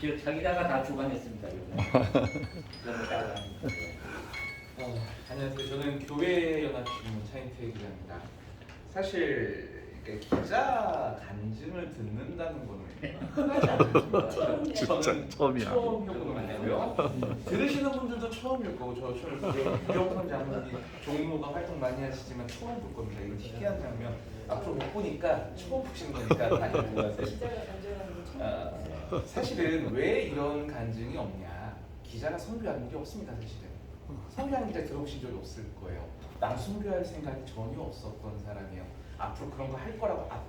저 자기다가 다 주관했습니다. 거 거. 어, 안녕하세요. 저는 교회연합신문 차인태 기자입니다. 사실 이렇게 기자 간증을 듣는다는 거는 흔하지 않습니다. 진짜 저는 처음이야. 처음 해보는 거고요. 들으시는 분들도 처음일 거고 저 처음 유영선 장관이 종로가 활동 많이 하시지만 처음 볼 겁니다. 이런 희귀한 장면 앞으로 못 보니까 처음 보시는 거니까 많이 보고 가세요. 기자가 간절한 게 처음 아. 사실은 왜 이런 간증이 없냐? 기자가 선교하는 게 없습니다, 사실은. 선교하는 기자 들어보신 적이 없을 거예요. 난 선교할 생각이 전혀 없었던 사람이에요. 앞으로 그런 거 할 거라고 아,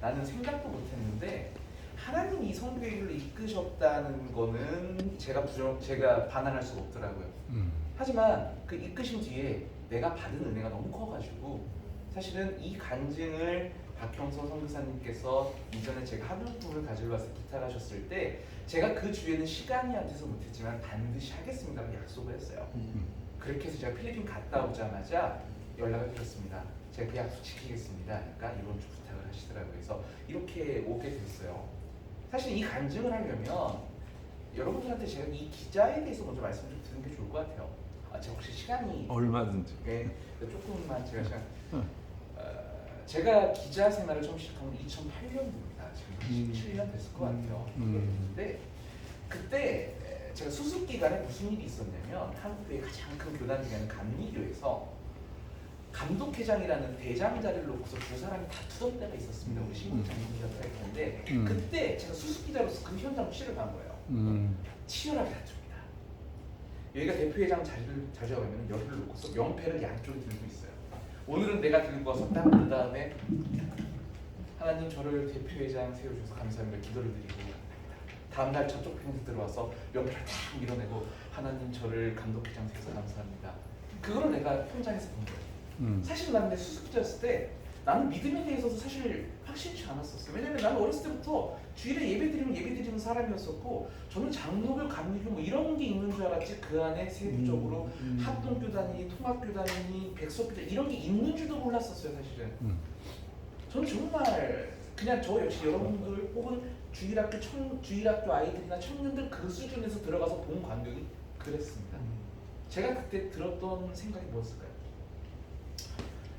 나는 생각도 못했는데 하나님이 이 선교의 길을 이끄셨다는 거는 제가 부정, 제가 반환할 수가 없더라고요. 음. 하지만 그 이끄신 뒤에 내가 받은 은혜가 너무 커가지고 사실은 이 간증을 박형서 선교사님께서 이전에 제가 한국부를 가지고 와서 부탁하셨을 때 제가 그 주에는 시간이 안 돼서 못했지만 반드시 하겠습니다고 약속을 했어요. 그렇게 해서 제가 필리핀 갔다 오자마자 연락을 드렸습니다. 제가 그 약속 지키겠습니다. 그러니까 이번 주 부탁을 하시더라고요. 그래서 이렇게 오게 됐어요. 사실 이 간증을 하려면 여러분들한테 제가 이 기자에 대해서 먼저 말씀 좀 드리는 게 좋을 것 같아요. 아, 제가 혹시 시간이 얼마든지. 네, 조금만 제가 시간. 제가 기자 생활을 처음 시작한 건 2008년도입니다. 지금 음. 17년 됐을 것 같아요. 음. 근데 그때 제가 수습 기간에 무슨 일이 있었냐면 한국의 가장 큰 교단 중에 하나인 감리교에서 감독회장이라는 대장 자리를 놓고서 두 사람이 다투던 때가 있었습니다. 우리 신국 장님이셨다 할 텐데 음. 그때 제가 수습 기자로서 그 현장 취재를 간 거예요. 음. 치열하게 다툽니다. 여기가 대표회장 자리를 자리하고 있는 열을 놓고서 명패를 양쪽에 들고 있어요. 오늘은 내가 들고 와서 딱 그 다음에 하나님 저를 대표회장 세워주셔서 감사합니다. 기도를 드리고 다음 날 저쪽 편에서 들어와서 명패를 딱 밀어내고 하나님 저를 감독회장 세워서 감사합니다. 그거를 내가 현장에서 본 거예요. 음. 사실 나는 내 수습자였을 때 나는 믿음에 대해서도 사실 확신치 않았었어요. 왜냐면 나는 어렸을 때부터 주일에 예배 드리면 예배 드리는 사람이었었고 저는 장로교, 감리교 뭐 이런 게 있는 줄 알았지 그 안에 세부적으로 음. 합동교단이니 통합교단이니 백석교단 이런 게 있는 줄도 몰랐었어요 사실은. 음. 저는 정말 그냥 저 역시 여러분들 혹은 주일학교 청, 주일학교 아이들이나 청년들 그 수준에서 들어가서 본 광경이 그랬습니다. 제가 그때 들었던 생각이 뭐였을까요?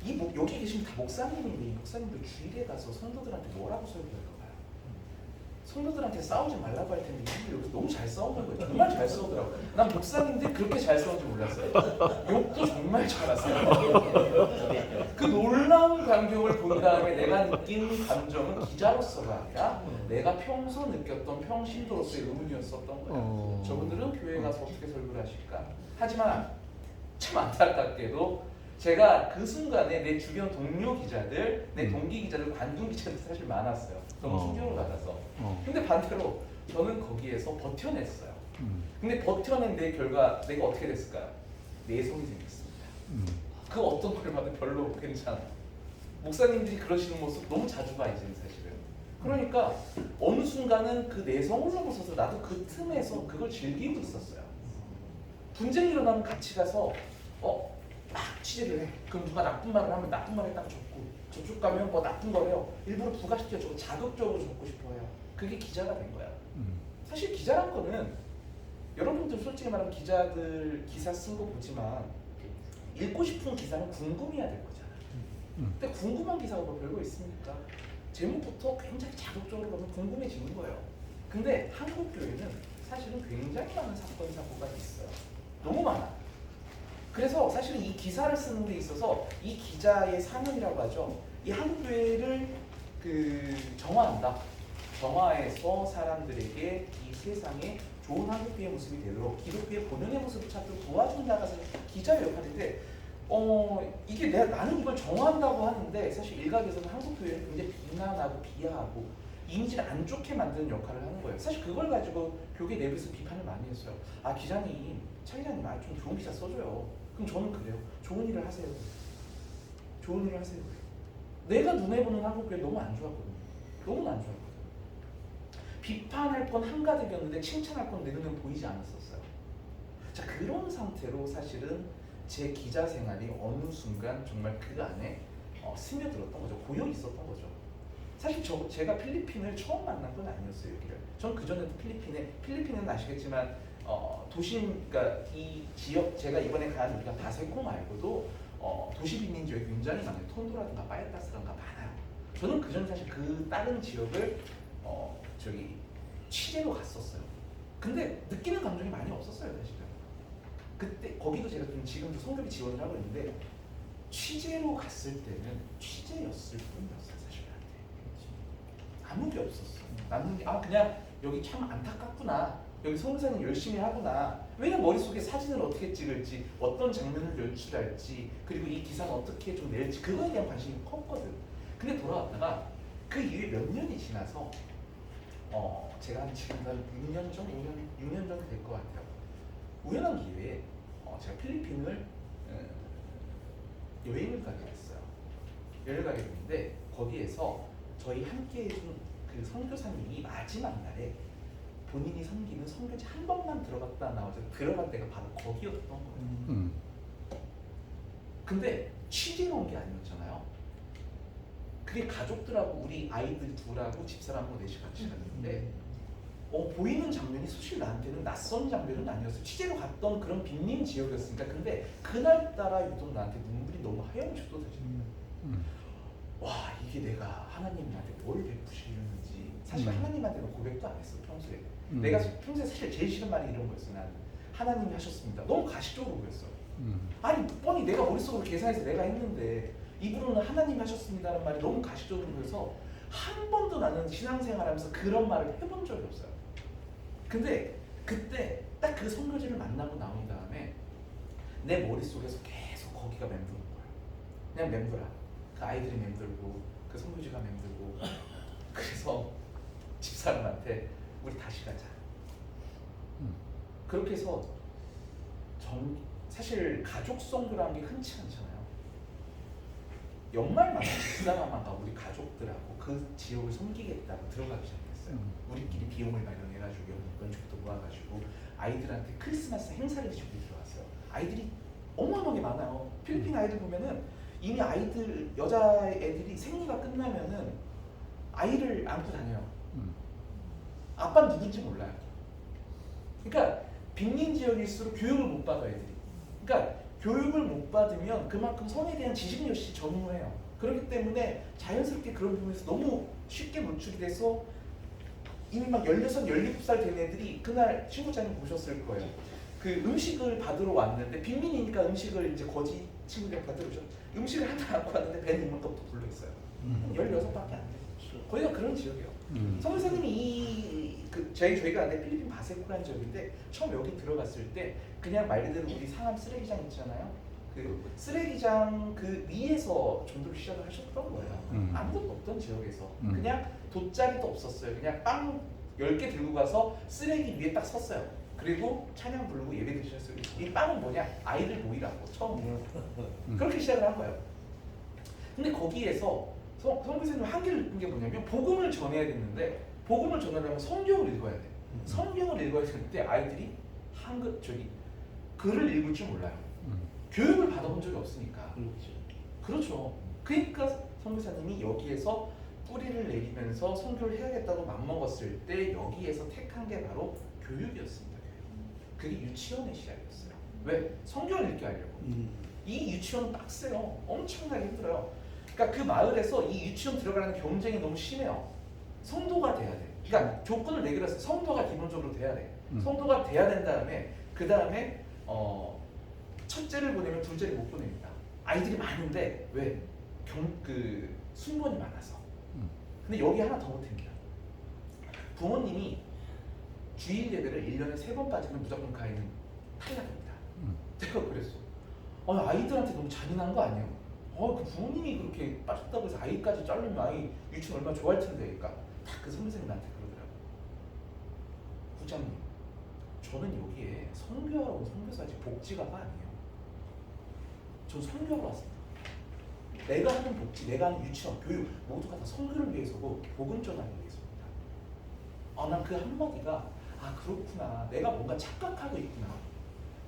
이 목, 여기 계신 다 목사님인데 이 목사님들 주일에 가서 성도들한테 뭐라고 설교할까 봐요. 성도들한테 싸우지 말라고 할 텐데 이분들 여기서 너무 잘 싸우는 거예요. 정말 잘 싸우더라고요. 난 목사님들 그렇게 잘 싸우는지 몰랐어요. 욕도 정말 잘하세요. 그 놀라운 광경을 본 다음에 내가 느낀 감정은 기자로서가 아니라 내가 평소 느꼈던 평신도로서의 의문이었었던 거예요. 어. 저분들은 교회 가서 어떻게 설교를 하실까? 하지만 참 안타깝게도 제가 그 순간에 내 주변 동료 기자들, 내 음. 동기 기자들, 관둔 기자들 사실 많았어요. 너무 어. 충격을 받아서. 어. 근데 반대로 저는 거기에서 버텨냈어요. 음. 근데 버텨낸 내 결과 내가 어떻게 됐을까요? 내성이 생겼습니다. 음. 그 어떤 걸 봐도 별로 괜찮아. 목사님들이 그러시는 모습 너무 자주 봐 이제 사실은. 그러니까 어느 순간은 그 내성을 넘어서서 나도 그 틈에서 그걸 즐기고 있었어요. 분쟁이 일어나면 같이 가서 어 막 취재를 해. 그럼 누가 나쁜 말을 하면 나쁜 말을 딱 적고 저쪽 가면 뭐 나쁜 거래요. 일부러 부가시켜 주고 자극적으로 적고 싶어해요. 그게 기자가 된 거야. 음. 사실 기자란 거는 여러분들 솔직히 말하면 기자들 기사 쓴 거 보지만 읽고 싶은 기사는 궁금해야 될 거잖아. 음. 근데 궁금한 기사가 뭐 별거 있습니까? 제목부터 굉장히 자극적으로 보면 궁금해지는 거예요. 근데 한국 교회는 사실은 굉장히 많은 사건 사고가 있어요. 너무 많아. 그래서 사실은 이 기사를 쓰는 데 있어서 이 기자의 사명이라고 하죠. 이 한국 교회를 그 정화한다. 정화해서 사람들에게 이 세상에 좋은 한국교회 모습이 되도록 기독교의 본연의 모습을 찾도록 도와준다가 사실 기자의 역할인데 어 이게 내가 나는 이걸 정화한다고 하는데 사실 일각에서는 한국 교회를 굉장히 비난하고 비하하고 이미지를 안 좋게 만드는 역할을 하는 거예요. 사실 그걸 가지고 교계 내부에서 비판을 많이 했어요. 아 기자님, 차 기자님, 아좀 좋은 기사 써줘요. 그럼 저는 그래요. 좋은 일을 하세요. 좋은 일을 하세요. 내가 눈에 보는 한국교회 너무 안 좋았거든요. 너무 안 좋았거든요. 비판할 건 한가득이었는데 칭찬할 건 내 눈에 보이지 않았었어요. 자 그런 상태로 사실은 제 기자 생활이 어느 순간 정말 그 안에 어, 스며들었던 거죠. 고여 있었던 거죠. 사실 저 제가 필리핀을 처음 만난 건 아니었어요 여기를. 전 그전에도 필리핀에 필리핀은 아시겠지만 어, 도심 그러니까 이 지역 제가 이번에 간 우리가 바세코 말고도 어, 도시 빈민 지역이 굉장히 많아요. 톤도라든가 파야타스라든가 많아요. 저는 그전 사실 그 다른 지역을 어, 저기 취재로 갔었어요. 근데 느끼는 감정이 많이 없었어요 사실은. 그때 거기도 제가 좀 지금도 성급히 지원을 하고 있는데 취재로 갔을 때는 취재였을 뿐이었어요 사실 나한테 아무 게 없었어 남는 게 아 그냥 여기 참 안타깝구나 여기 성사님 열심히 하구나. 왜냐면 머릿속에 사진을 어떻게 찍을지 어떤 장면을 연출할지 그리고 이 기사는 어떻게 좀 낼지 그거에 대한 관심이 컸거든. 근데 돌아왔다가 그 이후에 몇 년이 지나서 어 제가 한 지금 한 6년 전 5년 6년 정도 될 것 같아요. 우연한 기회에 어, 제가 필리핀을 어, 여행을 가게 됐어요. 여행을 가게 됐는데 거기에서 저희 함께 해준 그 선교사님이 마지막 날에 본인이 섬기는 선교지 한 번만 들어갔다 나와서 들어간 데가 바로 거기였던 거예요. 음. 근데 취재로 온 게 아니었잖아요. 그게 가족들하고 우리 아이들 둘하고 집사람하고 넷이 같이 갔는데 어, 보이는 장면이 사실 나한테는 낯선 장면은 아니었어요. 취재로 갔던 그런 빈민 지역이었으니까. 근데 그날따라 유독 나한테 눈물이 너무 하염없어졌지. 음. 와 이게 내가 하나님이 나한테 뭘 베푸시는지 사실 음. 하나님한테는 고백도 안 했어 평소에. 음. 내가 평소에 사실 제일 싫은 말이 이런 거였어. 난 하나님이 하셨습니다. 너무 가식적으로 보였어. 음. 아니 뻔히 내가 머릿속으로 계산해서 내가 했는데 입으로는 하나님 하셨습니다라는 말이 너무 가식적으로 보여서 한 번도 나는 신앙생활하면서 그런 말을 해본 적이 없어요. 근데 그때 딱 그 선교지를 만나고 나온 다음에 내 머릿속에서 계속 거기가 맴도는 거야. 그냥 맴돌아. 그 아이들이 맴돌고 그 선교지가 맴돌고 그래서 집사람한테 우리 다시 가자. 음. 그렇게 해서 정 사실 가족 선교라는 게 흔치 않잖아요. 연말마다 집사람마가 우리 가족들하고 그 지역을 섬기겠다고 들어가기 시작했어요. 음. 우리끼리 비용을 마련해가지고 연축도 모아가지고 아이들한테 크리스마스 행사를 준비 들어왔어요. 아이들이 어마어마하게 많아요. 필리핀 아이들 보면은 이미 아이들 여자 애들이 생리가 끝나면은 아이를 안고 다녀요. 음. 아빠는 누군지 몰라요. 그러니까 빈민 지역일수록 교육을 못 받아 애들이. 그러니까 교육을 못 받으면 그만큼 성에 대한 지식력이 전무해요. 그렇기 때문에 자연스럽게 그런 부분에서 너무 쉽게 노출이 돼서 이미 막 16, 17살 된 애들이 그날 친구장님 보셨을 거예요. 그 음식을 받으러 왔는데 빈민이니까 음식을 이제 거지 친구들 오죠. 음식을 하나 안고 왔는데 배는 이만큼부터 불러 있어요. 음. 16밖에 안 돼요. 거기가 그런 지역이에요. 음. 성교사님이 이 그 저희 저희가 내 필리핀 바세코라는 지역인데 처음 여기 들어갔을 때 그냥 말 그대로 우리 상암 쓰레기장 있잖아요. 그 쓰레기장 그 위에서 전도를 시작을 하셨던 거예요. 음. 아무것도 없던 지역에서 음. 그냥 돗자리도 없었어요. 그냥 빵 10개 들고 가서 쓰레기 위에 딱 섰어요. 그리고 찬양 부르고 예배 드셨어요. 이 빵은 뭐냐? 아이들 모이라고 처음에 음. 그렇게 시작을 한 거예요. 근데 거기에서 성, 성교사님 한계를 느낀 게 뭐냐면 복음을 전해야 되는데 복음을 전하려면 성경을 읽어야 돼. 성경을 읽어야 되는데 아이들이 한글 저기 글을 읽을 줄 몰라요. 음. 교육을 받아본 적이 없으니까. 그렇죠. 그렇죠. 그러니까 성교사님이 여기에서 뿌리를 내리면서 선교를 해야겠다고 맘먹었을 때 여기에서 택한 게 바로 교육이었습니다. 그게 유치원의 시작이었어요. 왜? 성경을 읽게 하려고. 이 유치원 빡세요. 엄청나게 힘들어요. 그러니까 그 마을에서 이 유치원 들어가는 경쟁이 너무 심해요. 성도가 돼야 돼. 그러니까 조건을 내기로 했어요. 성도가 기본적으로 돼야 돼. 음. 성도가 돼야 된 다음에 그 다음에 어 첫째를 보내면 둘째를 못 보냅니다. 아이들이 많은데 왜? 경그 순번이 많아서. 음. 근데 여기 하나 더 못합니다. 부모님이 주일 예배를 1년에 세번 빠지면 무조건 가인은 탈락입니다. 음. 내가 그랬어. 아, 아이들한테 너무 잔인한 거 아니에요? 어, 그 부모님이 그렇게 빠졌다고 해서 아이까지 자르면 아이 유치원 얼마나 좋아할 텐데, 그러니까 딱 그 선생님 나한테 그러더라고. 부장님, 저는 여기에 선교하러 온 선교사지 복지가가 아니에요. 전 선교하러 왔습니다. 내가 하는 복지, 내가 하는 유치원, 교육 모두가 다 선교를 위해서고 복음 전하기 위해서입니다. 아, 난 그 한마디가 아 그렇구나. 내가 뭔가 착각하고 있구나.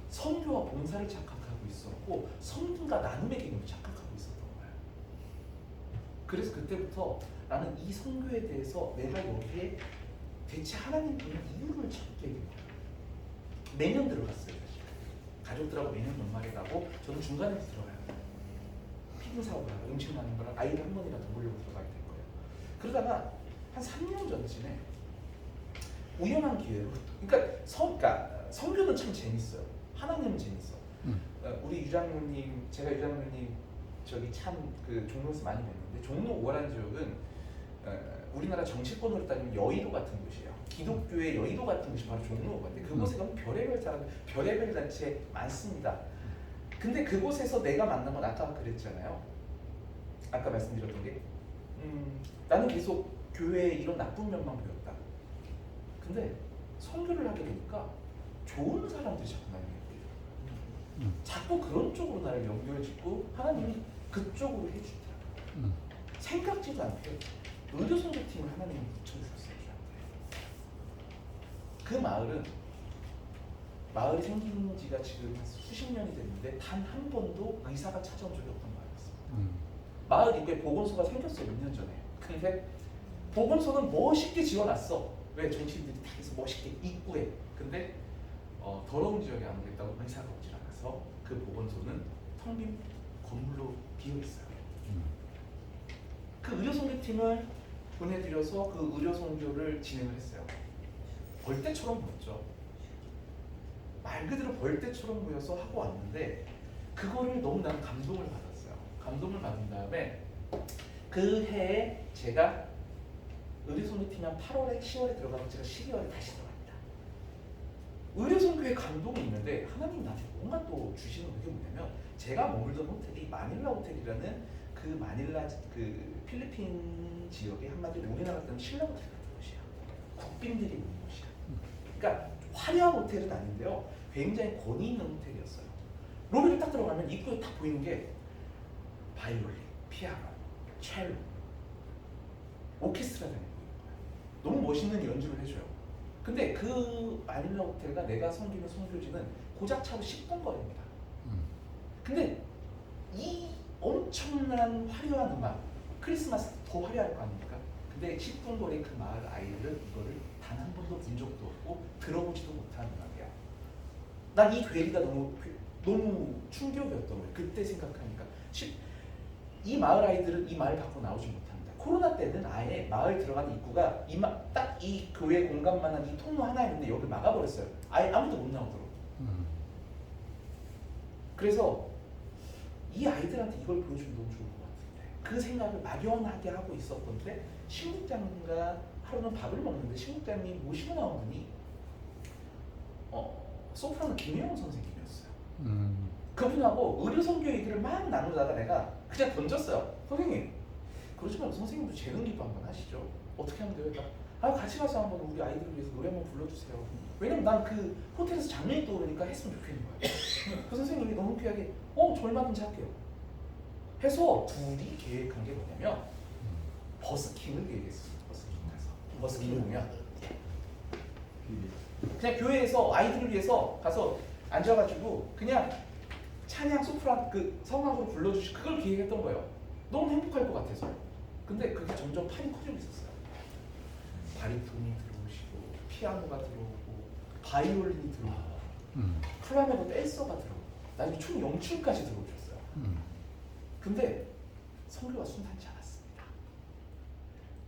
선교와 봉사를 착각하고 있었고 성분과 나눔의 개념을 착각하고 있었던 거예요. 그래서 그때부터 나는 이 선교에 대해서 내가 여기에 대체 하나님 있는 이유를 찾게 된 거예요. 매년 들어갔어요. 사실. 가족들하고 매년 연말에 가고 저는 중간에 들어가요. 피딩 사고가 음식 나는 거랑 아이를 한 번이라도 보려고 들어가게 된 거예요. 그러다가 한 3년 전쯤에 우연한 기회로 그러니까 성 그러니까 성교는 참 재밌어요. 하나님은 재밌어. 음. 어, 우리 유장로님 제가 유장로님 저기 참 그 종로에서 많이 뵀는데 종로 오하란 지역은 어, 우리나라 정치권으로 따지면 여의도 같은 곳이에요. 기독교의 여의도 같은 곳이 바로 종로거든요. 그곳에 가면 별의별 사람, 별의별 단체 많습니다. 근데 그곳에서 내가 만난 건 아까 그랬잖아요. 아까 말씀드렸던 게 음, 나는 계속 교회에 이런 나쁜 면만 보였다. 근데 선교를 하게 되니까 좋은 사람들이 자꾸 나에게 보여요. 음. 자꾸 그런 쪽으로 나를 연결짓고 하나님이 그쪽으로 해주더라고요. 음. 생각지도 않게 의료 선교팀을 하나님이 붙여주셨어요. 그 마을은 마을이 생긴 지가 지금 한 수십 년이 됐는데 단 한 번도 의사가 찾아온 적이 없던 마을이었어요. 음. 마을 입구에 보건소가 생겼어요 몇 년 전에. 근데 보건소는 멋있게 지어놨어. 왜 정치인들이 다 해서 멋있게 입구에. 근데 어, 더러운 지역에 아무겠다고 의사가 없질 않아서 그 보건소는 텅 빈 건물로 비어 있어요. 음. 그 의료 선교팀을 보내드려서 그 의료 선교를 진행을 했어요. 벌떼처럼 보였죠. 말 그대로 벌떼처럼 보여서 하고 왔는데 그거를 너무 나는 감동을 받았어요. 감동을 받은 다음에 그 해에 제가 의료 선교팀이 한 8월에 10월에 들어가고 제가 12월에 다시 들어갑니다. 의료 선교에 감동이 있는데 하나님 나한테 뭔가 또 주시는 게 뭐냐면 제가 머물던 호텔이 마닐라 호텔이라는 그 마닐라 그 필리핀 지역의 한마디로 우리나라 같은 신라 호텔 같은 곳이야. 국빈들이 있는 곳이야. 그러니까 화려한 호텔은 아닌데요. 굉장히 권위 있는 호텔이었어요. 로비를 딱 들어가면 입구에 딱 보이는 게 바이올린, 피아노, 첼로, 거예요. 너무 멋있는 연주를 해줘요. 근데 그 마닐라 호텔과 내가 섬기는 선교지는 고작 차로 10분 거리입니다. 음. 근데 이 엄청난 화려한 음악 크리스마스 더 화려할 거 아닙니까? 근데 10분 거리 그 마을 아이들은 이거를 단 한 번도 본 적도 없고 들어보지도 못한 음악이야. 난 이 괴리가 너무 너무 충격이었던 거예요. 그때 생각하니까 시- 이 마을 아이들은 이 마을 밖으로 나오지 못합니다. 코로나 때는 아예 마을 들어가는 입구가 딱 이 교회 공간만한 이 통로 하나 있는데 여기 막아버렸어요. 아예 아무도 못 나오도록. 음. 그래서 이 아이들한테 이걸 보여주면 너무 좋을 것 같은데 그 생각을 막연하게 하고 있었던데 신국장과 하루는 밥을 먹는데 신국장이 모시고 나온 분이 어, 소프라노 김혜영 선생님이었어요. 음. 그분하고 의료 선교 얘기를 막 나누다가 내가 그냥 던졌어요. 선생님 그러지 말고 선생님도 재능 기부 한번 하시죠. 어떻게 하면 돼요? 그러니까 아 같이 가서 한번 우리 아이들을 위해서 노래 한번 불러주세요. 왜냐면 난 그 호텔에서 장면이 떠오르니까 했으면 좋겠는 거예요. 그 선생님이 너무 귀하게 어, 저 얼마든지 할게요. 해서 둘이 계획한 게 뭐냐면 버스킹을 계획했어요. 버스킹 가서 버스킹 보면 그냥 교회에서 아이들을 위해서 가서 앉아가지고 그냥 찬양 소프라 그 성악으로 불러주시 그걸 기획했던 거예요. 너무 행복할 것 같아서. 근데 그게 점점 판이 커지고 있었어요. 바리톤이 들어오시고 피아노가 들어오고 바이올린이 들어오고 음. 플라메고 댄서가 들어오고 나중에 총 영출까지 들어오셨어요. 음. 근데 성교가 순탄치 않았습니다.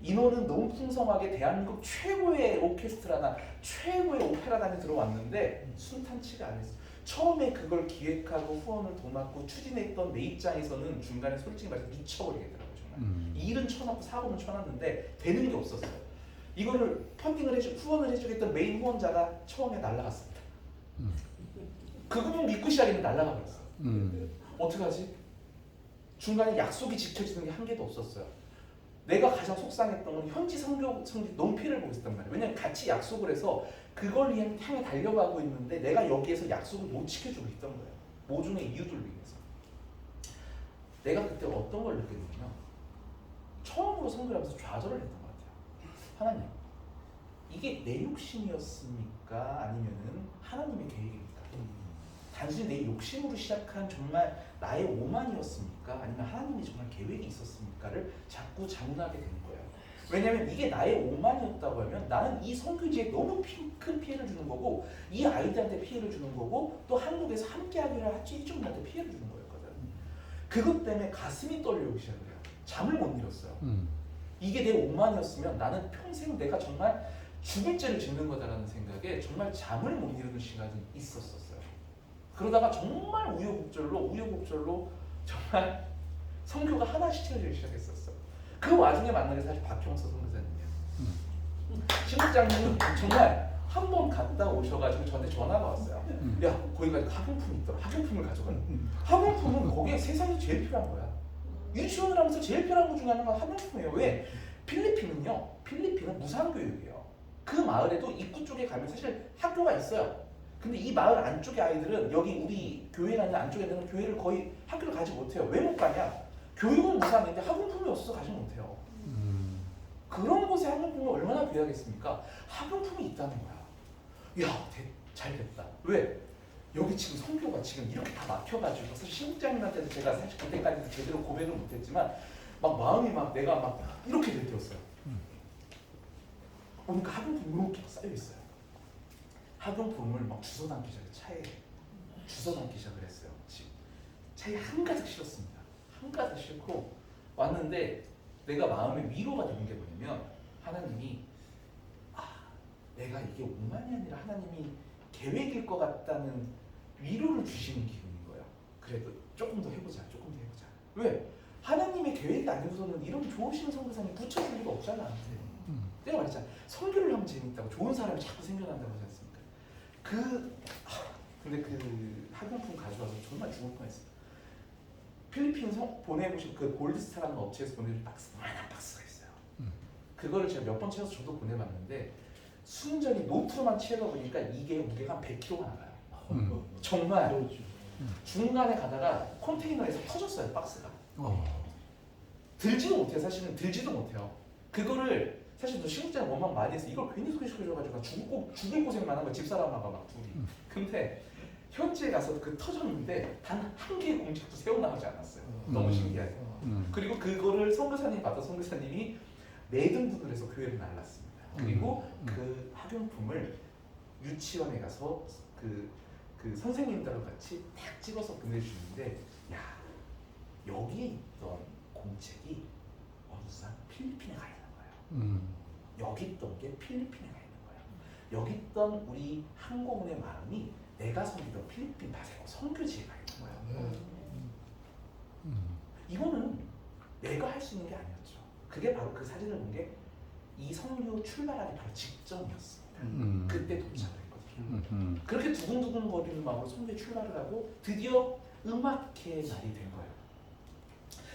인원은 너무 풍성하게 대한민국 최고의 오케스트라나 최고의 오페라단이 들어왔는데 순탄치가 않았어요. 처음에 그걸 기획하고 후원을 도맡고 추진했던 내 입장에서는 중간에 솔직히 말해서. 정말. 음. 일은 쳐놨고 사고는 쳐놨는데 되는 게 없었어요. 이거를 펀딩을 해주 후원을 해주겠던 메인 후원자가 처음에 날라갔습니다. 음. 그분을 믿고 시작했는데 날라가 버렸어. 음. 어떡하지? 중간에 약속이 지켜지는 게 한 개도 없었어요. 내가 가장 속상했던 건 현지 성교 성지 피해를 보고 있었단 말이에요. 왜냐면 같이 약속을 해서 그걸 향해 향해 달려가고 있는데 내가 여기에서 약속을 못 지켜주고 있던 거예요. 모종의 이유들로 인해서. 내가 그때 어떤 걸 느꼈냐면 처음으로 성교를 하면서 좌절을 했던 것 같아요. 하나님, 이게 내 욕심이었습니까? 아니면은 하나님의 계획입니까? 단순히 내 욕심으로 시작한 정말 나의 오만이었습니까? 아니면 하나님이 정말 계획이 있었습니까를 자꾸 자문하게 되는 거예요. 왜냐면 이게 나의 오만이었다고 하면 나는 이 선교지에 너무 피- 큰 피해를 주는 거고 이 아이들한테 피해를 주는 거고 또 한국에서 함께 하기를 하지 이쪽한테 피해를 주는 거였거든. 그것 때문에 가슴이 떨려오기 시작을 해요. 잠을 못 이뤘어요. 음. 이게 내 오만이었으면 나는 평생 내가 정말 죽을 죄를 짓는 거다라는 생각에 정말 잠을 못 이루는 시간이 있었었어요. 그러다가 정말 우여곡절로 우여곡절로 정말 성교가 하나씩 채워지기 시작했었어. 그 와중에 만난 게 사실 박형서 선교사님이에요. 신국장님 정말 한 번 갔다 오셔가지고 저한테 전화가 왔어요. 음. 야 거기가 학용품이 있더라. 학용품을 가져가는. 학용품은 거기에 세상에 제일 필요한 거야. 유치원을 하면서 제일 필요한 것 중에 하나가 학용품이에요. 왜? 필리핀은요. 필리핀은 무상교육이에요. 그 마을에도 입구 쪽에 가면 사실 학교가 있어요. 근데 이 마을 안쪽의 아이들은 여기 우리 교회라는 안쪽에 있는 교회를 거의 학교를 가지 못해요. 왜 못 가냐? 교육은 무상인데 학용품이 없어서 가지 못해요. 음. 그런 곳에 학용품이 얼마나 귀하겠습니까? 학용품이 있다는 거야. 야, 대- 잘 됐다. 왜? 여기 지금 성교가 지금 이렇게 다 막혀가지고 사실 신국장님한테도 제가 사실 그때까지도 제대로 고백을 못했지만 막 마음이 막 내가 막 이렇게 될 때였어요. 보니까 학용품 이렇게 막 쌓여 있어요. 학용품을 막 주워 담기 시작해 차에 주워 담기 시작을 했어요. 차에 한 가득 실었습니다. 한 가득 싣고 왔는데 내가 마음의 위로가 되는 게 뭐냐면 하나님이 아 내가 이게 오만이 아니라 하나님이 계획일 것 같다는 위로를 주시는 기분인 거예요. 그래도 조금 더 해보자, 조금 더 해보자. 왜? 하나님의 계획이 아니고서는 이런 좋으신 선교사님 붙여줄 리가 없잖아. 음. 내가 말했잖아. 선교를 하면 재밌다고 좋은 사람이 자꾸 생겨난다고 하지 않습니까? 그 하, 근데 그 학용품 가져와서 정말 죽을 뻔했어요. 필리핀 성 보내보신 그 골드스타라는 업체에서 보내준 박스 많은 박스가 있어요. 음. 그거를 제가 몇 번 채워서 저도 보내봤는데 순전히 노트로만 채워 보니까 이게 무게가 한 100kg가 나가요. 음. 정말 중간에 가다가 컨테이너에서 터졌어요 박스가. 어. 들지도 못해요. 사실은 들지도 못해요. 그거를 사실 저 신국장 원망 많이 해서 이걸 괜히 소개시켜줘가지고 죽을, 고, 죽을 고생만 한 거야. 집사람하고 막 둘이. 음. 근데 현지에 가서 그 터졌는데 단 한 개의 공직도 새어나오지 않았어요. 너무 음. 신기하죠. 음. 그리고 그거를 선교사님 받아 선교사님이 네 등분을 해서 교회를 날랐습니다. 그리고 음. 그 학용품을 유치원에 가서 그, 그 선생님들하고 같이 딱 찍어서 보내주는데 야 여기에 있던 공책이 어느덧 필리핀에 가 있는 거예요. 음. 여기 있던 게 필리핀에 가 있는 거예요. 여기 있던 우리 항공운의 마음이 내가 섬기던 필리핀 바세고 선교지에 가 있는 거예요. 음. 이거는 내가 할 수 있는 게 아니었죠. 그게 바로 그 사진을 본 게 이 선교 출발하기 바로 직전이었습니다. 음. 그때 도착을. 음. 음. 그렇게 두근두근 거리는 마음으로 선교에 출발을 하고 드디어 음악회 날이 된 거예요.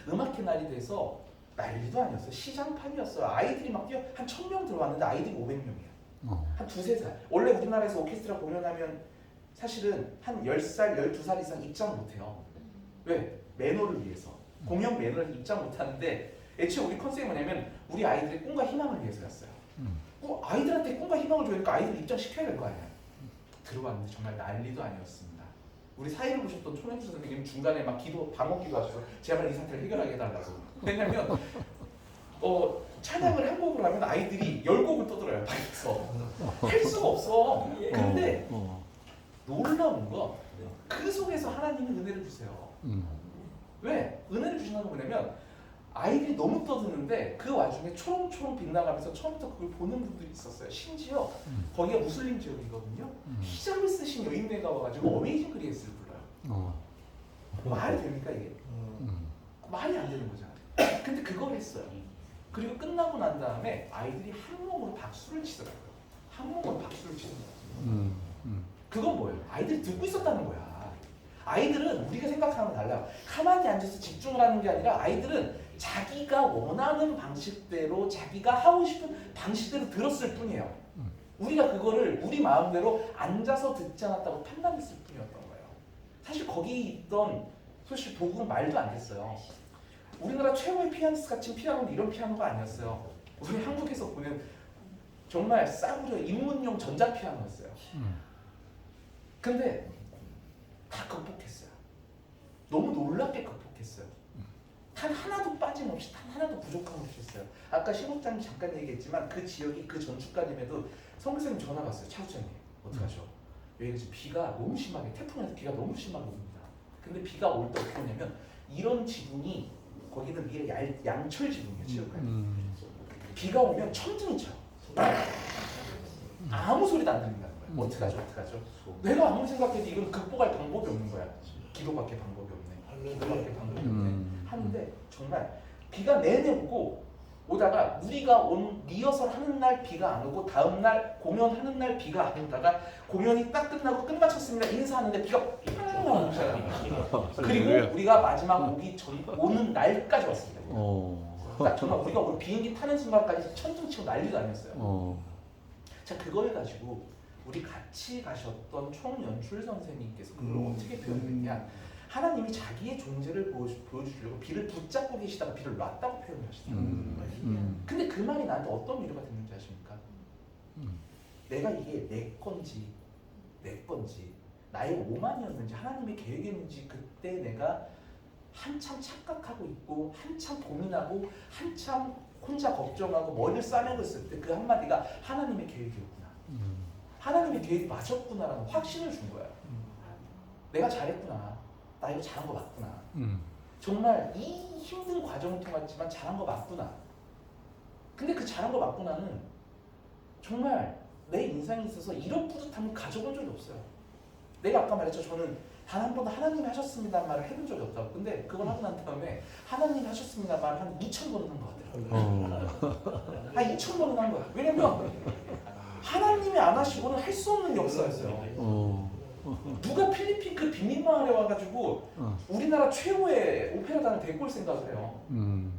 음악회 날이 돼서 난리도 아니었어요. 시장판이었어요. 아이들이 막 뛰어 한 천 명 들어왔는데 아이들이 500명이야. 어. 한 두세 살. 원래 우리나라에서 오케스트라 공연하면 사실은 한 10살, 12살 이상 입장 못 해요. 왜? 매너를 위해서. 공연 매너를 입장 못 하는데 애초에 우리 컨셉이 뭐냐면 우리 아이들의 꿈과 희망을 위해서였어요. 음. 어, 아이들한테 꿈과 희망을 줘야니까 아이들 입장 시켜야 될 거 아니야. 들어왔는데 정말 난리도 아니었습니다. 우리 사회를 보셨던 초명주 선생님 중간에 막 기도 방언 기도 하셔서 제발 이 사태를 해결하게 해달라고. 왜냐면 어 찬양을 한 곡을 하면 아이들이 열 곡을 떠들어요 방에서 할 수가 없어. 근데 어. 놀라운 건그 속에서 하나님이 은혜를 주세요. 음. 왜? 은혜를 건 뭐냐면 아이들이 너무 떠드는데 그 와중에 초롱초롱 빛나가면서 처음부터 그걸 보는 분들이 있었어요. 심지어 음. 거기가 무슬림 지역이거든요. 음. 히잡을 쓰신 여인네가 와가지고 어메이징 그레이스를 불러요. 어. 말이 됩니까 이게? 음. 말이 안 되는 거잖아요. 근데 그걸 했어요. 그리고 끝나고 난 다음에 아이들이 한 몸으로 박수를 치더라고요. 한 몸으로 박수를 치는 거예요. 음. 음. 그건 뭐예요? 아이들이 듣고 있었다는 거야. 아이들은 우리가 생각하는 달라. 가만히 앉아서 집중을 하는 게 아니라 아이들은 자기가 원하는 방식대로 자기가 하고 싶은 방식대로 들었을 뿐이에요. 음. 우리가 그거를 우리 마음대로 앉아서 듣지 않았다고 판단했을 뿐이었던 거예요. 사실 거기 있던 사실 도구는 말도 안 됐어요. 우리나라 최고의 피아니스트 같은 피아노는 이런 피아노가 아니었어요. 우리 한국에서 보는 정말 싸구려 입문용 전자 피아노였어요. 음. 근데 다 극복했어요. 너무 놀랍게 극복했어요. 다단 하나도 빠짐없이 단 하나도 부족함 없이 했어요. 아까 신국장님 잠깐 얘기했지만 그 지역이 그 전주까지에도 성교사님 전화 왔어요. 차우장님 어떡하죠? 여기가 지금 비가 너무 심하게 태풍에서 비가 너무 심하게 옵니다. 근데 비가 올 때 어떻게 하냐면 이런 지붕이 거기는 위에 얇- 양철 지붕이에요. 체육관이. 음. 비가 오면 천둥이 쳐요. 아무 소리도 안 들린다는 거예요. 어떡하죠? 어떡하죠? 내가 아무리 생각해도 이건 극복할 방법이 없는 거야. 기도밖에 방법이 없네. 기도밖에 방법이 없네. 음. 하는데 정말 비가 내내 오고 오다가 우리가 온 리허설 하는 날 비가 안 오고 다음 날 공연하는 날 비가 안 오다가 공연이 딱 끝나고 끝마쳤습니다 인사하는데 비가 팡 나오는 거예요. 그리고 우리가 마지막 오기 전 오는 날까지 왔습니다. 어. 딱 정말 우리가 오늘 비행기 타는 순간까지 천둥 치고 난리가 아니었어요. 어. 자 그걸 가지고 우리 같이 가셨던 총연출 선생님께서 그걸 음. 어떻게 표현했냐 하나님이 자기의 존재를 보여, 보여주려고 비를 붙잡고 계시다가 비를 놨다고 표현을 하시더라고요 음. 음. 근데 그 말이 나한테 어떤 위로가 됐는지 아십니까? 음. 내가 이게 내 건지 내 건지 나의 오만이었는지 하나님의 계획이었는지 그때 내가 한참 착각하고 있고 한참 고민하고 한참 혼자 걱정하고 머리를 싸매고 있을 때 그 한마디가 하나님의 계획이었구나 음. 하나님의 계획이 맞았구나라는 확신을 준 거야 내가 잘했구나 나 이거 잘한 거 맞구나 음. 정말 이 힘든 과정을 통했지만 잘한 거 맞구나. 근데 그 잘한 거 맞구나는 정말 내 인생에 있어서 이런 뿌듯함을 가져본 적이 없어요. 내가 아까 말했죠. 저는 단 한 번도 하나님이 하셨습니다 말을 해본 적이 없다고. 근데 그걸 하고 난 다음에 하나님이 하셨습니다 말을 한 2천 번은 한 것 같아요. 어. 한 2천 번은 한 거야. 왜냐면 하나님이 안 하시고는 할 수 없는 역사였어요. 어. 누가 필리핀 그 빈민마을에 와가지고 어. 우리나라 최고의 오페라단을 데리고 올 생각을 해요. 음.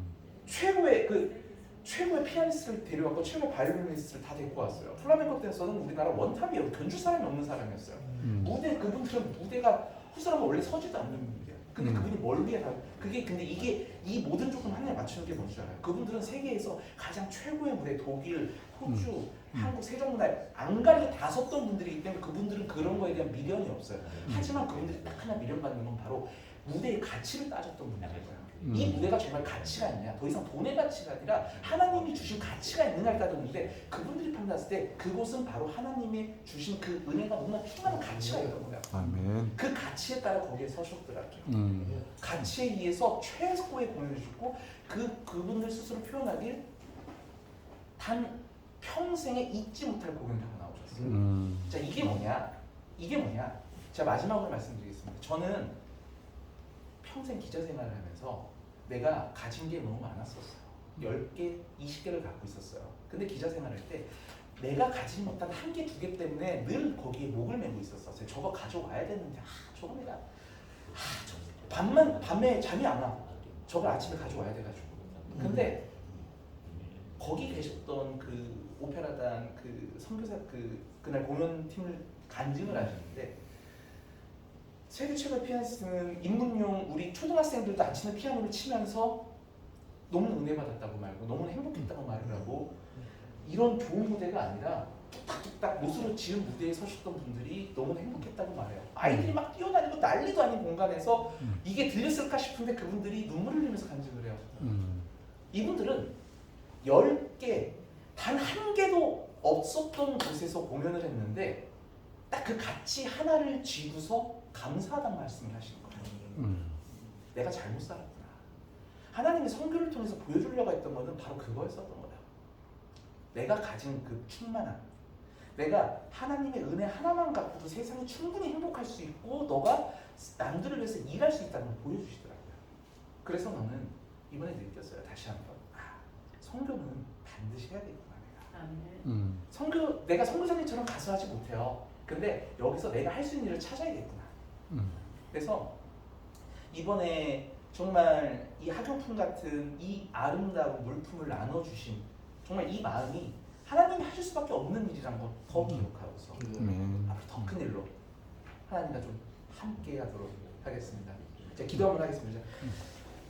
최고의 그 최고의 피아니스트를 데려왔고 최고의 바이올리니스트를 다 데리고 왔어요. 플라멩코 댄서는 우리나라 원탑이에요. 견줄 사람이 없는 사람이었어요. 음. 무대 그분들은 무대가 후사람은 원래 서지도 않는 분들이에요. 근데 음. 그분이 뭘 위해 다 그게 근데 이게 이 모든 조건 하나에 맞추는 게 뭔지 알아요? 그분들은 세계에서 가장 최고의 무대 독일, 호주, 음. 한국 세종문화에 안 가리고 다 섰던 분들이기 때문에 그분들은 그런 거에 대한 미련이 없어요. 하지만 그분들이 딱 하나 미련 받는 건 바로 무대의 가치를 따졌던 분들이에요. 이 음. 무대가 정말 가치가 있냐? 더 이상 돈의 가치가 아니라 하나님이 주신 가치가 있느냐를 따졌는데 그분들이 판단했을 때 그곳은 바로 하나님이 주신 그 은혜가 너무나 충만한 가치가 있던 거야. 아멘. 그 가치에 따라 거기에 서셨더라고요. 음. 가치에 의해서 최고의 공연을 주고 그 그분들 스스로 표현하길 단 평생에 잊지 못할 공연을 하고 나오셨어요. 음. 자 이게 뭐냐? 이게 뭐냐? 제가 마지막으로 말씀드리겠습니다. 저는 평생 기자 생활을 하면서 내가 가진 게 너무 많았었어요. 10개, 20개를 갖고 있었어요. 근데 기자 생활할 때 내가 가진 못한 한 개, 두 개 때문에 늘 거기에 목을 메고 있었어요. 저거 가져와야 되는데 아, 저거 내가 아, 저 밤만 밤에 잠이 안 와. 저걸 아침에 가져와야 돼가지고. 근데 거기 계셨던 그 오페라단 그 선교사 그 그날 공연팀을 간증을 하셨는데 세계 최고의 피아니스트는 입문용 우리 초등학생들도 안 치는 피아노를 치면서 너무 은혜 받았다고 말고 너무 행복했다고 말을 하고 이런 좋은 무대가 아니라 뚝딱뚝딱 못으로 지은 무대에 서셨던 분들이 너무 행복했다고 말해요. 아이들이 막 뛰어다니고 난리도 아닌 공간에서 음. 이게 들렸을까 싶은데 그분들이 눈물을 흘리면서 간증을 해요. 음. 이분들은 10개, 단 한 개도 없었던 곳에서 공연을 했는데 딱 그 가치 하나를 쥐고서 감사하다는 말씀을 하시는 거예요. 음. 내가 잘못 살았구나. 하나님이 성교를 통해서 보여주려고 했던 거는 바로 그거였었던 거야. 내가 가진 그 충만함. 내가 하나님의 은혜 하나만 갖고도 세상이 충분히 행복할 수 있고 너가 남들을 위해서 일할 수 있다는 걸 보여주시더라고요. 그래서 너는 이번에 느꼈어요. 다시 한번. 아, 성교는 반드시 해야 되구나 내가. 음. 성교 내가 성교사님처럼 가수 하지 못해요. 근데 여기서 내가 할 수 있는 일을 찾아야겠구나. 음. 그래서 이번에 정말 이 학용품 같은 이 아름다운 물품을 나눠주신 정말 이 마음이 하나님이 하실 수밖에 없는 일이란 걸더 음. 기억하고서 아멘. 앞으로 더 큰 일로 하나님과 좀 함께 하도록 하겠습니다. 이제 기도 한번 하겠습니다.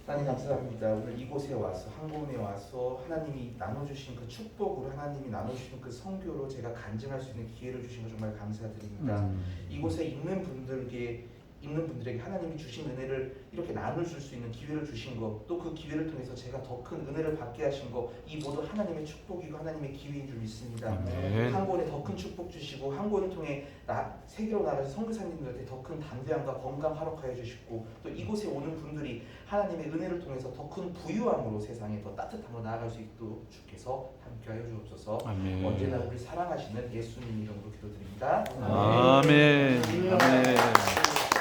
하나님 감사합니다. 오늘 이곳에 와서 한국에 와서 하나님이 나눠주신 그 축복으로 하나님이 나눠주신 그 성교로 제가 간증할 수 있는 기회를 주신 거 정말 감사드립니다. 음. 이곳에 있는 분들께 있는 분들에게 하나님이 주신 은혜를 이렇게 나눌 줄수 있는 기회를 주신 거, 또그 기회를 통해서 제가 더 큰 은혜를 받게 하신 거, 이 모두 하나님의 축복이고 하나님의 기회인 줄 믿습니다. 아멘. 한국에 더 큰 축복 주시고 한국을 통해 나, 세계로 나가서 선교사님들한테 더 큰 담대함과 건강 하락하여 주시고 또 이곳에 오는 분들이 하나님의 은혜를 통해서 더 큰 부유함으로 세상에 더 따뜻함으로 나아갈 수 있도록 주께서 함께하여 주옵소서. 아멘. 언제나 우리 사랑하시는 예수님 이름으로 기도드립니다. 아멘. 아멘.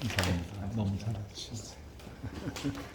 감사합니다. 너무 잘하셨어요.